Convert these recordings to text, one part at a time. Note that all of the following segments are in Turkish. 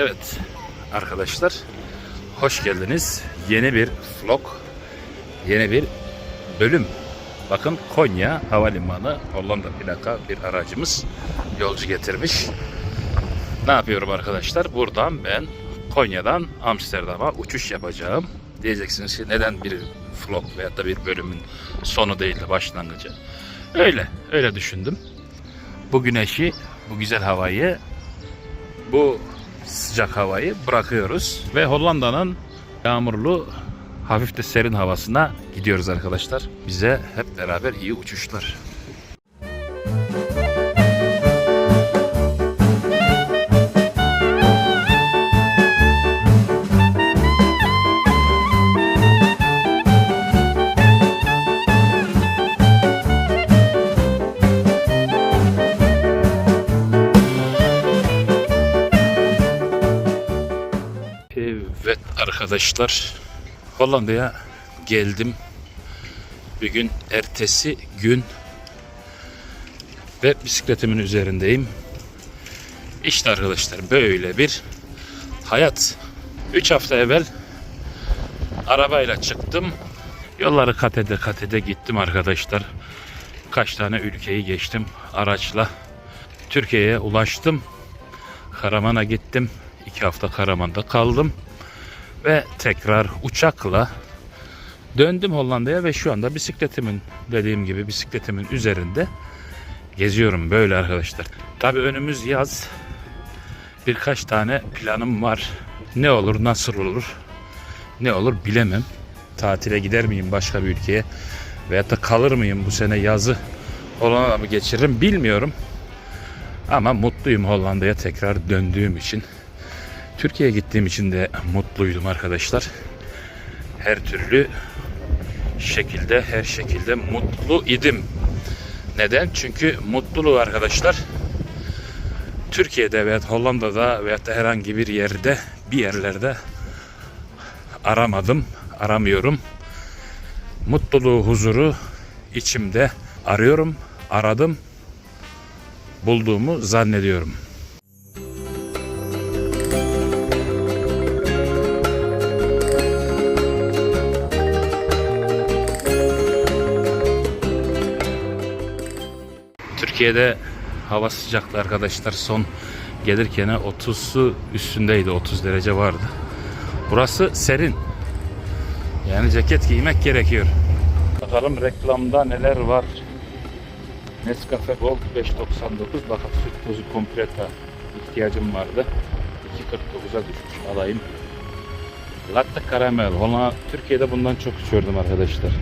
Evet arkadaşlar hoş geldiniz. Yeni bir vlog, yeni bir bölüm. Bakın Konya Havalimanı Hollanda plaka bir aracımız yolcu getirmiş. Ne yapıyorum arkadaşlar? Buradan ben Konya'dan Amsterdam'a uçuş yapacağım. Diyeceksiniz ki neden bir vlog veyahut da bir bölümün sonu değil de başlangıcı. Öyle, öyle düşündüm. Bu güneşi, bu güzel havayı bu sıcak havayı bırakıyoruz ve Hollanda'nın yağmurlu hafif de serin havasına gidiyoruz arkadaşlar. Bize hep beraber iyi uçuşlar. Arkadaşlar Hollanda'ya geldim. Bir gün ertesi gün ve bisikletimin üzerindeyim. İşte arkadaşlar böyle bir hayat. 3 hafta evvel arabayla çıktım. Yolları katede katede gittim arkadaşlar. Kaç tane ülkeyi geçtim araçla. Türkiye'ye ulaştım. Karaman'a gittim. İki hafta Karaman'da kaldım. Ve tekrar uçakla döndüm Hollanda'ya ve şu anda bisikletimin dediğim gibi bisikletimin üzerinde geziyorum böyle arkadaşlar. Tabii önümüz yaz. Birkaç tane planım var. Ne olur, nasıl olur, ne olur bilemem. Tatile gider miyim başka bir ülkeye veyahut da kalır mıyım bu sene yazı Hollanda'da mı geçiririm bilmiyorum. Ama mutluyum Hollanda'ya tekrar döndüğüm için. Türkiye'ye gittiğim için de mutluydum arkadaşlar. Her türlü şekilde, her şekilde mutlu idim. Neden? Çünkü mutluluğu arkadaşlar Türkiye'de veya Hollanda'da veya da herhangi bir yerde, bir yerlerde aramadım, aramıyorum. Mutluluğu, huzuru içimde arıyorum, aradım, bulduğumu zannediyorum. Türkiye'de hava sıcaklı arkadaşlar. Son gelirken 30'su üstündeydi. 30 derece vardı. Burası serin. Yani ceket giymek gerekiyor. Bakalım reklamda neler var. Nescafe Gold 5.99 Lakat süt tozu kompleta ihtiyacım vardı. 2.49'a düşmüş alayım. Latte karamel. Ona Türkiye'de bundan çok içiyordum arkadaşlar.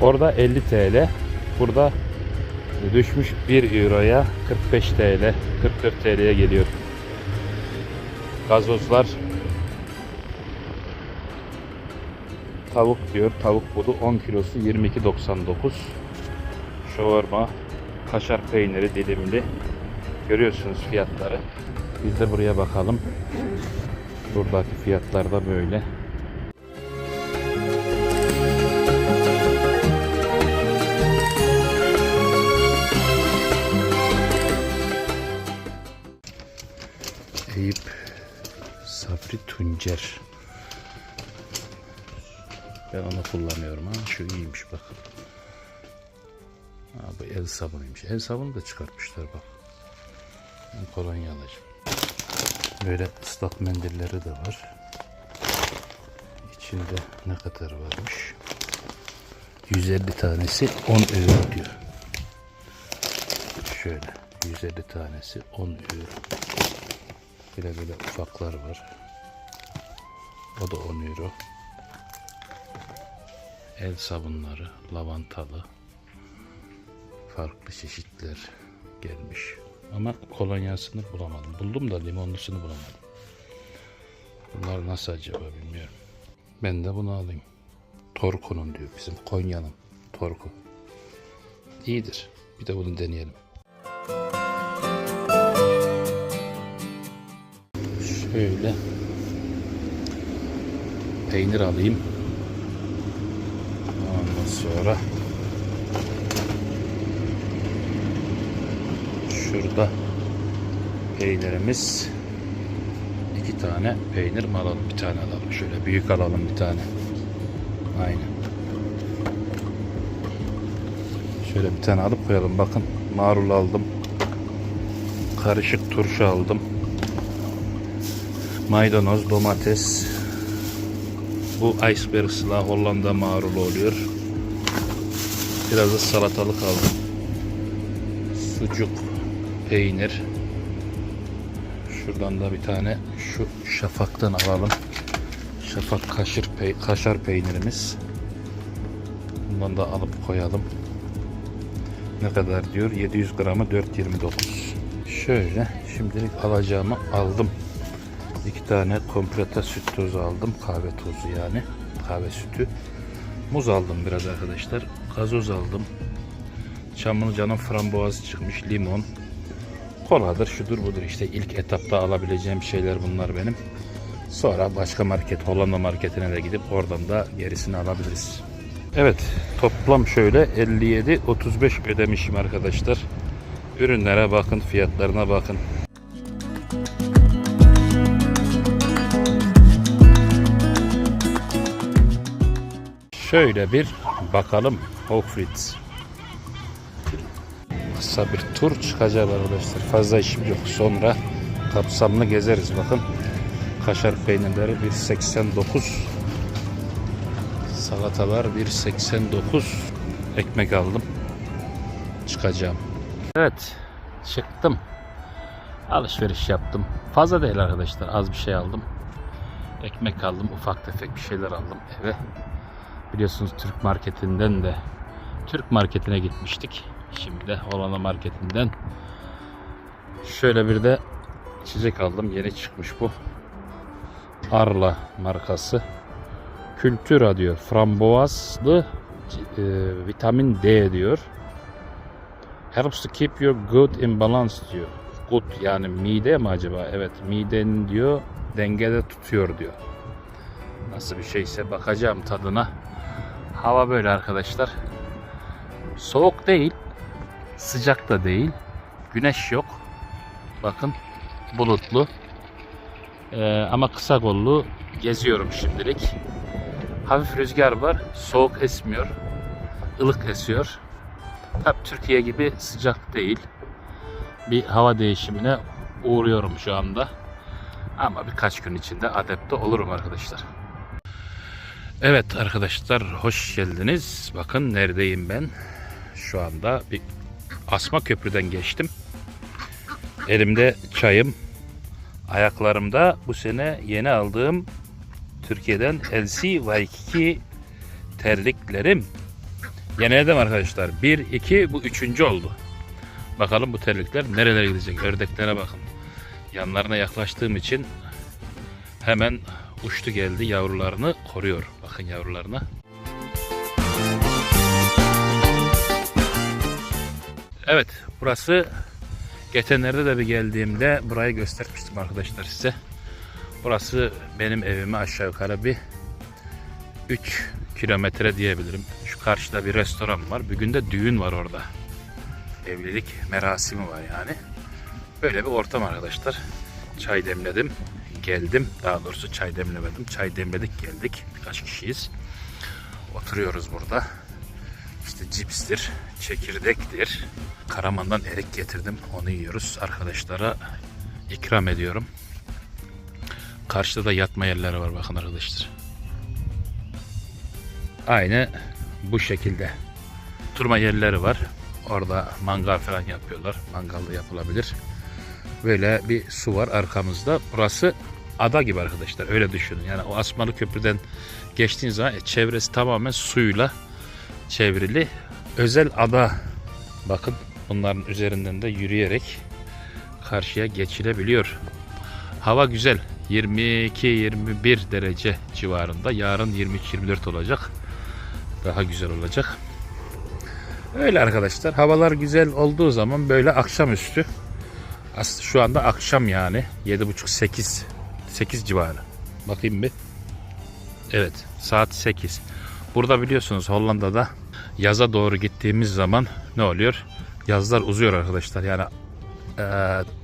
Orada 50 TL. Burada düşmüş 1 euroya 45 TL 44 TL'ye geliyor. Gazozlar tavuk diyor. Tavuk budu 10 kilosu 22.99. Şavarma, kaşar peyniri dilimli. Görüyorsunuz fiyatları. Biz de buraya bakalım. Buradaki fiyatlar da böyle. Tuncer. Ben onu kullanıyorum ha. Şu iyiymiş bak. Ha, bu el sabunuymuş. El sabunu da çıkartmışlar bak. Ben. Böyle ıslak mendilleri de var. İçinde ne kadar varmış? 150 tanesi 10 euro diyor. Şöyle 150 tanesi 10 euro. Böyle böyle ufaklar var. O da 10 euro. El sabunları, lavantalı. Farklı çeşitler gelmiş. Ama kolonyasını bulamadım. Buldum da limonlusunu bulamadım. Bunlar nasıl acaba bilmiyorum. Ben de bunu alayım. Torku'nun diyor bizim Konya'nın. Torku. İyidir. Bir de bunu deneyelim. Şöyle peynir alayım. Ondan sonra şurada peynirimiz iki tane peynir mi alalım? Bir tane alalım. Şöyle büyük alalım bir tane. Aynen. Şöyle bir tane alıp koyalım. Bakın marul aldım. Karışık turşu aldım. Maydanoz, domates. Bu iceberg sıla Hollanda marulu oluyor. Biraz da salatalık aldım. Sucuk, peynir. Şuradan da bir tane şu şafaktan alalım. Şafak kaşır pey kaşar peynirimiz. Bundan da alıp koyalım. Ne kadar diyor? 700 gramı 4.29. Şöyle şimdilik alacağımı aldım. İki tane kompleta süt tozu aldım. Kahve tozu yani. Kahve sütü. Muz aldım biraz arkadaşlar. Gazoz aldım. Çamlıca'nın frambuazı çıkmış. Limon. Koladır, şudur budur işte ilk etapta alabileceğim şeyler bunlar benim. Sonra başka market, Hollanda marketine de gidip oradan da gerisini alabiliriz. Evet, toplam şöyle 57-35 ödemişim arkadaşlar. Ürünlere bakın, fiyatlarına bakın. Şöyle bir bakalım Hofritz. Kısa bir tur çıkacağız arkadaşlar. Fazla işim yok. Sonra kapsamlı gezeriz bakın. Kaşar peynirleri 1.89. Salatalar 1.89. Ekmek aldım. Çıkacağım. Evet. Çıktım. Alışveriş yaptım. Fazla değil arkadaşlar. Az bir şey aldım. Ekmek aldım. Ufak tefek bir şeyler aldım eve. Biliyorsunuz Türk marketinden de Türk marketine gitmiştik. Şimdi de Hollanda marketinden şöyle bir de içecek aldım. Yeni çıkmış bu. Arla markası. Kültüra diyor. Frambuazlı e, vitamin D diyor. Helps to keep your gut in balance diyor. Gut yani mide mi acaba? Evet midenin diyor dengede tutuyor diyor. Nasıl bir şeyse bakacağım tadına. Hava böyle arkadaşlar. Soğuk değil. Sıcak da değil. Güneş yok. Bakın bulutlu. Ee, ama kısa kollu geziyorum şimdilik. Hafif rüzgar var. Soğuk esmiyor. ılık esiyor. Tabi Türkiye gibi sıcak değil. Bir hava değişimine uğruyorum şu anda. Ama birkaç gün içinde adapte olurum arkadaşlar. Evet arkadaşlar hoş geldiniz. Bakın neredeyim ben. Şu anda bir asma köprüden geçtim. Elimde çayım. Ayaklarımda bu sene yeni aldığım Türkiye'den LC Waikiki terliklerim. Yeniledim arkadaşlar. 1, 2 bu üçüncü oldu. Bakalım bu terlikler nerelere gidecek. Ördeklere bakın. Yanlarına yaklaştığım için hemen uçtu geldi yavrularını koruyor. Bakın yavrularına. Evet burası geçenlerde de bir geldiğimde burayı göstermiştim arkadaşlar size. Burası benim evime aşağı yukarı bir 3 kilometre diyebilirim. Şu karşıda bir restoran var. Bir günde düğün var orada. Evlilik merasimi var yani. Böyle bir ortam arkadaşlar. Çay demledim. Geldim. Daha doğrusu çay demlemedim. Çay demledik geldik. Birkaç kişiyiz. Oturuyoruz burada. İşte cipstir, çekirdektir. Karaman'dan erik getirdim. Onu yiyoruz. Arkadaşlara ikram ediyorum. Karşıda da yatma yerleri var bakın arkadaşlar. Aynı bu şekilde. Oturma yerleri var. Orada mangal falan yapıyorlar. Mangalda yapılabilir. Böyle bir su var arkamızda. Burası ada gibi arkadaşlar. Öyle düşünün. Yani o Asmalı Köprü'den geçtiğiniz zaman e, çevresi tamamen suyla çevrili. Özel ada. Bakın bunların üzerinden de yürüyerek karşıya geçilebiliyor. Hava güzel. 22-21 derece civarında. Yarın 23-24 olacak. Daha güzel olacak. Öyle arkadaşlar. Havalar güzel olduğu zaman böyle akşamüstü. Aslında şu anda akşam yani. 7.30-8. 8 civarı. Bakayım bir. Evet. Saat 8. Burada biliyorsunuz Hollanda'da yaza doğru gittiğimiz zaman ne oluyor? Yazlar uzuyor arkadaşlar. Yani e,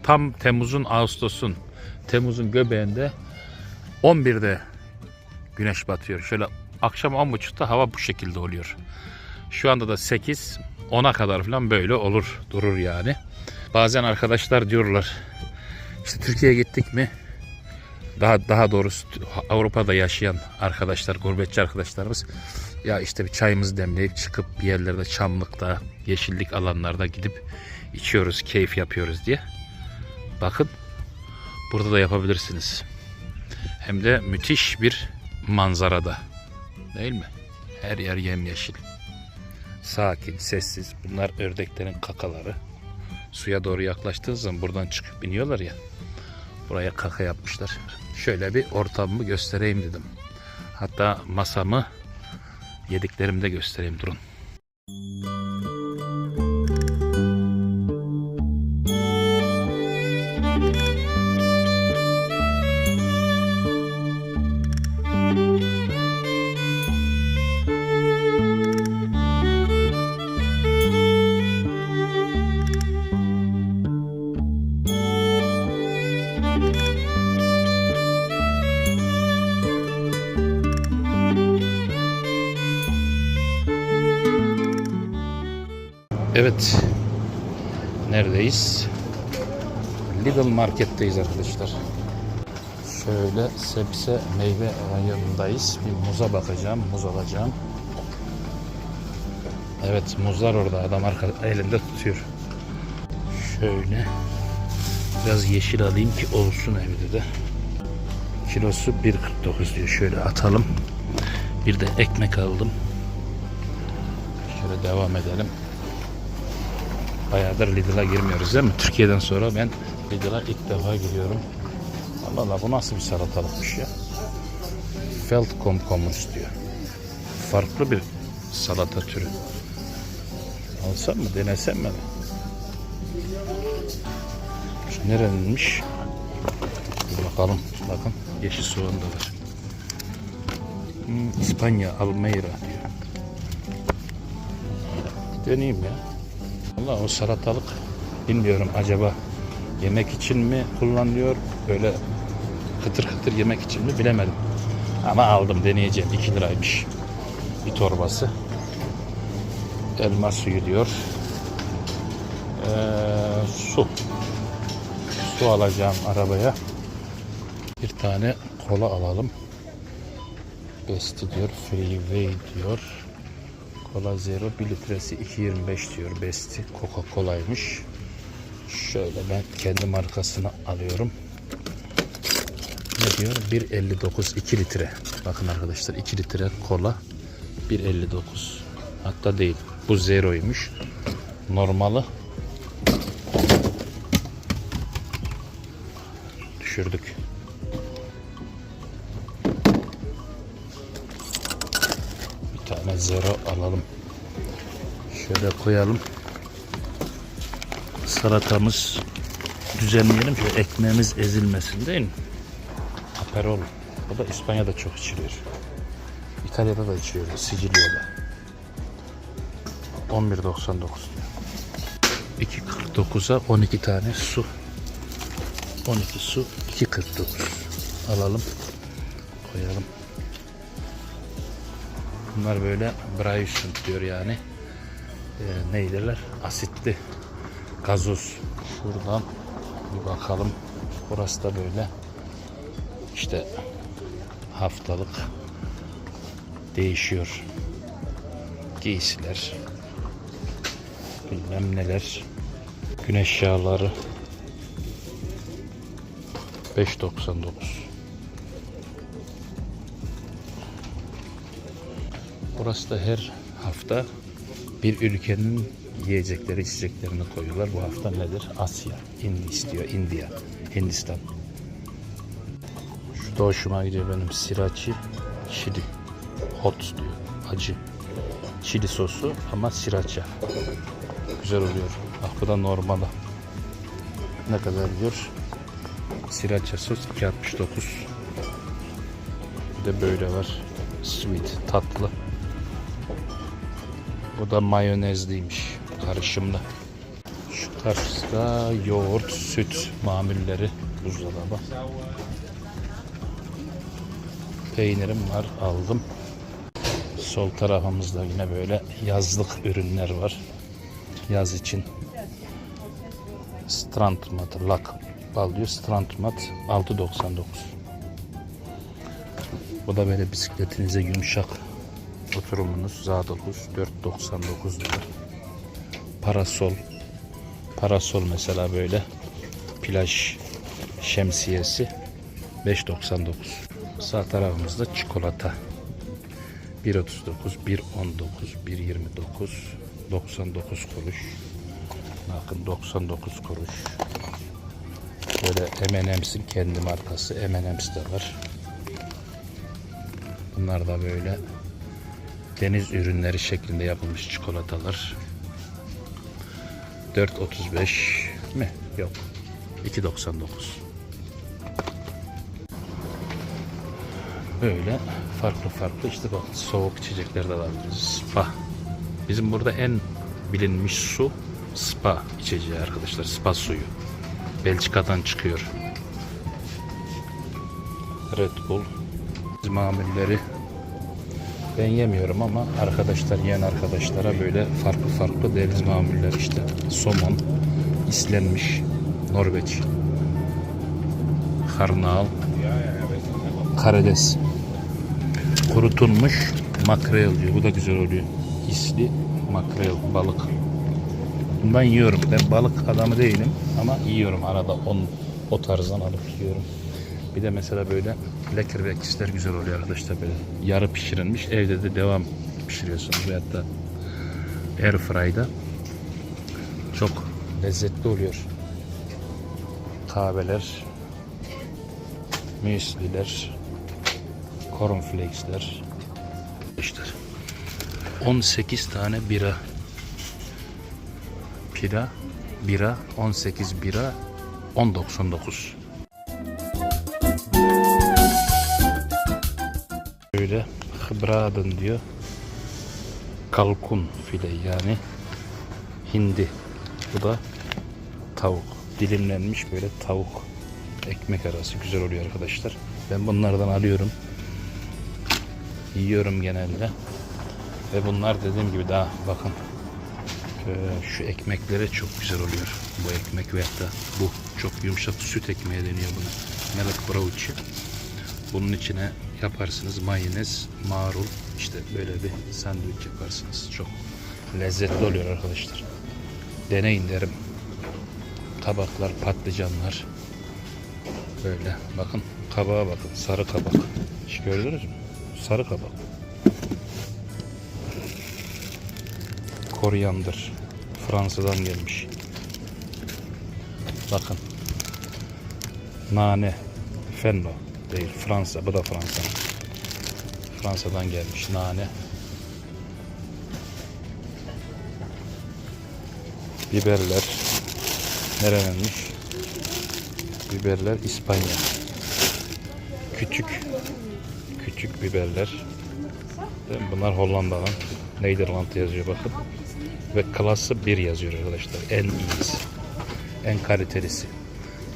tam Temmuz'un, Ağustos'un Temmuz'un göbeğinde 11'de güneş batıyor. Şöyle akşam 10.30'da hava bu şekilde oluyor. Şu anda da 8 10'a kadar falan böyle olur durur yani. Bazen arkadaşlar diyorlar işte Türkiye'ye gittik mi daha daha doğrusu Avrupa'da yaşayan arkadaşlar, gurbetçi arkadaşlarımız ya işte bir çayımızı demleyip çıkıp bir yerlerde çamlıkta, yeşillik alanlarda gidip içiyoruz, keyif yapıyoruz diye. Bakın burada da yapabilirsiniz. Hem de müthiş bir manzarada. Değil mi? Her yer yemyeşil. Sakin, sessiz. Bunlar ördeklerin kakaları. Suya doğru yaklaştığın zaman buradan çıkıp iniyorlar ya. Buraya kaka yapmışlar. Şöyle bir ortamımı göstereyim dedim. Hatta masamı yediklerimi de göstereyim durun. Evet. Neredeyiz? Lidl marketteyiz arkadaşlar. Şöyle sebze meyve rayonundayız. Bir muza bakacağım. Muz alacağım. Evet muzlar orada. Adam arka, elinde tutuyor. Şöyle biraz yeşil alayım ki olsun evde de. Kilosu 1.49 diyor. Şöyle atalım. Bir de ekmek aldım. Şöyle devam edelim. Bayağıdır Lidl'a girmiyoruz değil mi? Türkiye'den sonra ben Lidl'a ilk defa giriyorum. Allah Allah bu nasıl bir salatalıkmış ya? Feldkomkommus diyor. Farklı bir salata türü. Alsam mı denesem mi? Şu nereninmiş? Bir bakalım. Bakın yeşil soğan da var. Hmm, İspanya Almeira diyor. Deneyeyim ya. Valla o salatalık bilmiyorum acaba yemek için mi kullanılıyor böyle kıtır kıtır yemek için mi bilemedim. Ama aldım deneyeceğim 2 liraymış bir torbası. Elma suyu diyor. Ee, su. Su alacağım arabaya. Bir tane kola alalım. Besti diyor. Freeway diyor. Cola Zero 1 litresi 2.25 diyor Besti. Coca Cola'ymış. Şöyle ben kendi markasını alıyorum. Ne diyor? 1.59 2 litre. Bakın arkadaşlar 2 litre kola 1.59. Hatta değil. Bu Zero'ymuş. Normalı tane zero alalım. Şöyle koyalım. Salatamız düzenleyelim. Şöyle ekmeğimiz ezilmesin değil mi? Aperol. Bu da İspanya'da çok içiliyor. İtalya'da da içiyor. Sicilya'da. 11.99 diyor. 2.49'a 12 tane su. 12 su 2.49. Alalım. Koyalım. Bunlar böyle Brayus'un diyor yani. Ee, neydiler? Asitli gazoz. Şuradan bir bakalım. Burası da böyle. İşte haftalık değişiyor. Giysiler. Bilmem neler. Güneş yağları 5.99 Burası da her hafta bir ülkenin yiyecekleri, içeceklerini koyuyorlar. Bu hafta nedir? Asya, Hindis diyor. India, Hindistan. Şu da hoşuma gidiyor benim. Sriracha, chili. Hot diyor. Acı. Çili sosu ama sriracha. Güzel oluyor. Bak bu da normalı. Ne kadar diyor? Sriracha sos 2.69. Bir de böyle var. Sweet, tatlı. Bu da mayonezliymiş. Karışımlı. Şu karşıda yoğurt, süt mamulleri buzdolabı. Peynirim var aldım. Sol tarafımızda yine böyle yazlık ürünler var. Yaz için Strandmat, lak bağlıyor. Strandmat 6.99. Bu da böyle bisikletinize yumuşak oturumunuz Zadolus 4.99 lira. Parasol Parasol mesela böyle plaj şemsiyesi 5.99. Sağ tarafımızda çikolata 1.39, 1.19, 1.29, 99 kuruş. Bakın 99 kuruş. Böyle M&M's'in kendi markası M&M's de var. Bunlar da böyle deniz ürünleri şeklinde yapılmış çikolatalar. 4.35 mi? Yok. 2.99. Böyle farklı farklı işte bak soğuk içecekler de var. Spa. Bizim burada en bilinmiş su spa içeceği arkadaşlar. Spa suyu. Belçika'dan çıkıyor. Red Bull. Mamulleri ben yemiyorum ama arkadaşlar yiyen arkadaşlara böyle farklı farklı deniz mamulleri işte somon, islenmiş, Norveç, karnal, karides, kurutulmuş makrel diyor. Bu da güzel oluyor. İsli makrel, balık. Bundan yiyorum. Ben balık adamı değilim ama yiyorum. Arada on, o tarzdan alıp yiyorum. Bir de mesela böyle lekir ve ekşiler güzel oluyor arkadaşlar böyle. Yarı pişirilmiş. Evde de devam pişiriyorsunuz. Veyahut da airfry'da çok lezzetli oluyor. Kahveler, müsliler, cornflakesler. İşte 18 tane bira. Pira, bira, 18 bira, 10.99. Böyle hıbraden diyor. Kalkun file yani hindi. Bu da tavuk. Dilimlenmiş böyle tavuk. Ekmek arası güzel oluyor arkadaşlar. Ben bunlardan alıyorum. Yiyorum genelde. Ve bunlar dediğim gibi daha bakın ee, şu ekmeklere çok güzel oluyor. Bu ekmek veyahut da bu çok yumuşak süt ekmeği deniyor buna. Milk brooch. Bunun içine yaparsınız mayonez, marul işte böyle bir sandviç yaparsınız. Çok lezzetli oluyor arkadaşlar. Deneyin derim. Tabaklar, patlıcanlar. Böyle bakın kabağa bakın. Sarı kabak. Hiç gördünüz mü? Sarı kabak. Koryandır. Fransa'dan gelmiş. Bakın. Nane. Fenno değil. Fransa. Bu da Fransa. Fransa'dan gelmiş nane. Biberler. Nerenenmiş? Biberler İspanya. Küçük. Küçük biberler. Bunlar Hollanda'dan. Nederland yazıyor bakın. Ve klası 1 yazıyor arkadaşlar. En iyisi. En kalitelisi.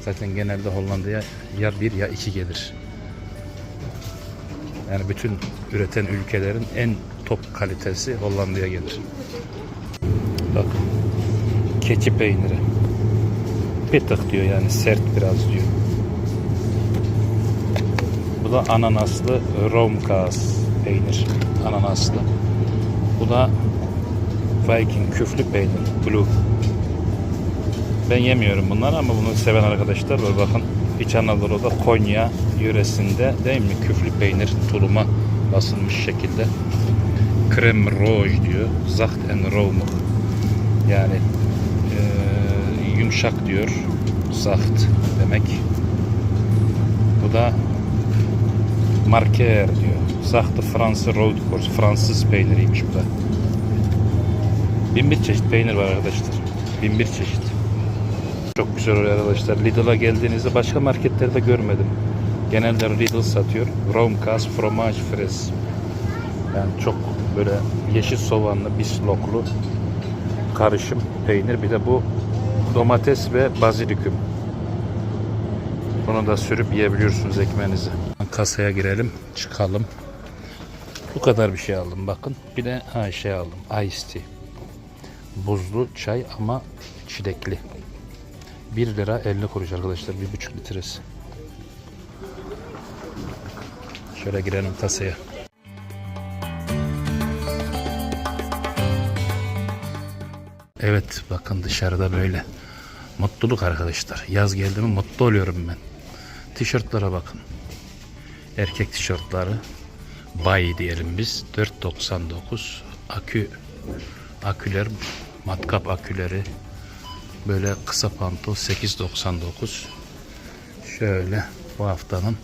Zaten genelde Hollanda'ya ya 1 ya 2 gelir. Yani bütün üreten ülkelerin en top kalitesi Hollanda'ya gelir. Bakın. Keçi peyniri. Bir tık diyor yani sert biraz diyor. Bu da ananaslı Romkas peynir. Ananaslı. Bu da Viking küflü peynir. Blue. Ben yemiyorum bunları ama bunu seven arkadaşlar var. Bakın İç Anadolu'da Konya yöresinde değil mi? Küflü peynir tuluma basılmış şekilde. Krem rouge diyor. Zacht en roumuk. Yani e, yumuşak diyor. Zacht demek. Bu da Marker diyor. Zacht Fransa Road Course. Fransız peyniriymiş bu da. Bin bir çeşit peynir var arkadaşlar. Bin bir çeşit. Çok güzel oluyor arkadaşlar. Lidl'a geldiğinizde başka marketlerde görmedim. Genelde Lidl satıyor. Romkas, fromage fres. Yani çok böyle yeşil soğanlı, bisloklu karışım peynir. Bir de bu domates ve baziliküm. Bunu da sürüp yiyebiliyorsunuz ekmeğinizi. Kasaya girelim, çıkalım. Bu kadar bir şey aldım bakın. Bir de ha şey aldım. Ice tea. Buzlu çay ama çilekli. 1 lira 50 kuruş arkadaşlar. 1,5 litresi. Şöyle girelim kasaya. Evet bakın dışarıda böyle. Mutluluk arkadaşlar. Yaz geldi mi mutlu oluyorum ben. Tişörtlere bakın. Erkek tişörtleri. Bay diyelim biz. 4.99. Akü aküler matkap aküleri böyle kısa pantol 8.99 şöyle bu haftanın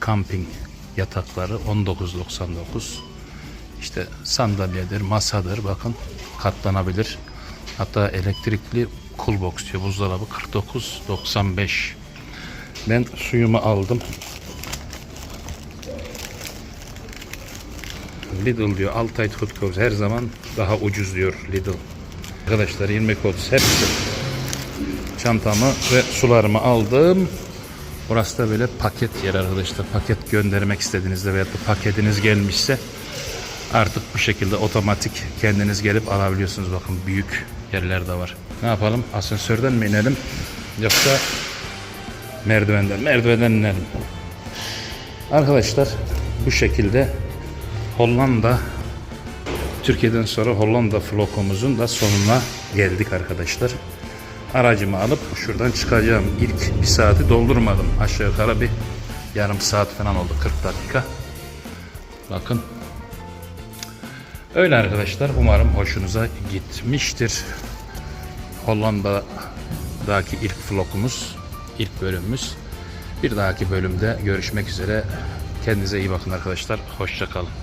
kamping yatakları 19.99 işte sandalyedir masadır bakın katlanabilir. Hatta elektrikli cool box diyor buzdolabı 49.95 ben suyumu aldım. Lidl diyor Altay Food her zaman daha ucuz diyor Lidl. Arkadaşlar 20 kod hepsi. Çantamı ve sularımı aldım. Burası da böyle paket yer arkadaşlar. Paket göndermek istediğinizde veyahut da paketiniz gelmişse artık bu şekilde otomatik kendiniz gelip alabiliyorsunuz. Bakın büyük yerler de var. Ne yapalım? Asansörden mi inelim? Yoksa merdivenden. Merdivenden inelim. Arkadaşlar bu şekilde Hollanda Türkiye'den sonra Hollanda vlogumuzun da sonuna geldik arkadaşlar. Aracımı alıp şuradan çıkacağım. İlk bir saati doldurmadım. Aşağı yukarı bir yarım saat falan oldu. 40 dakika. Bakın. Öyle arkadaşlar. Umarım hoşunuza gitmiştir. Hollanda'daki ilk vlogumuz, ilk bölümümüz. Bir dahaki bölümde görüşmek üzere. Kendinize iyi bakın arkadaşlar. Hoşça kalın.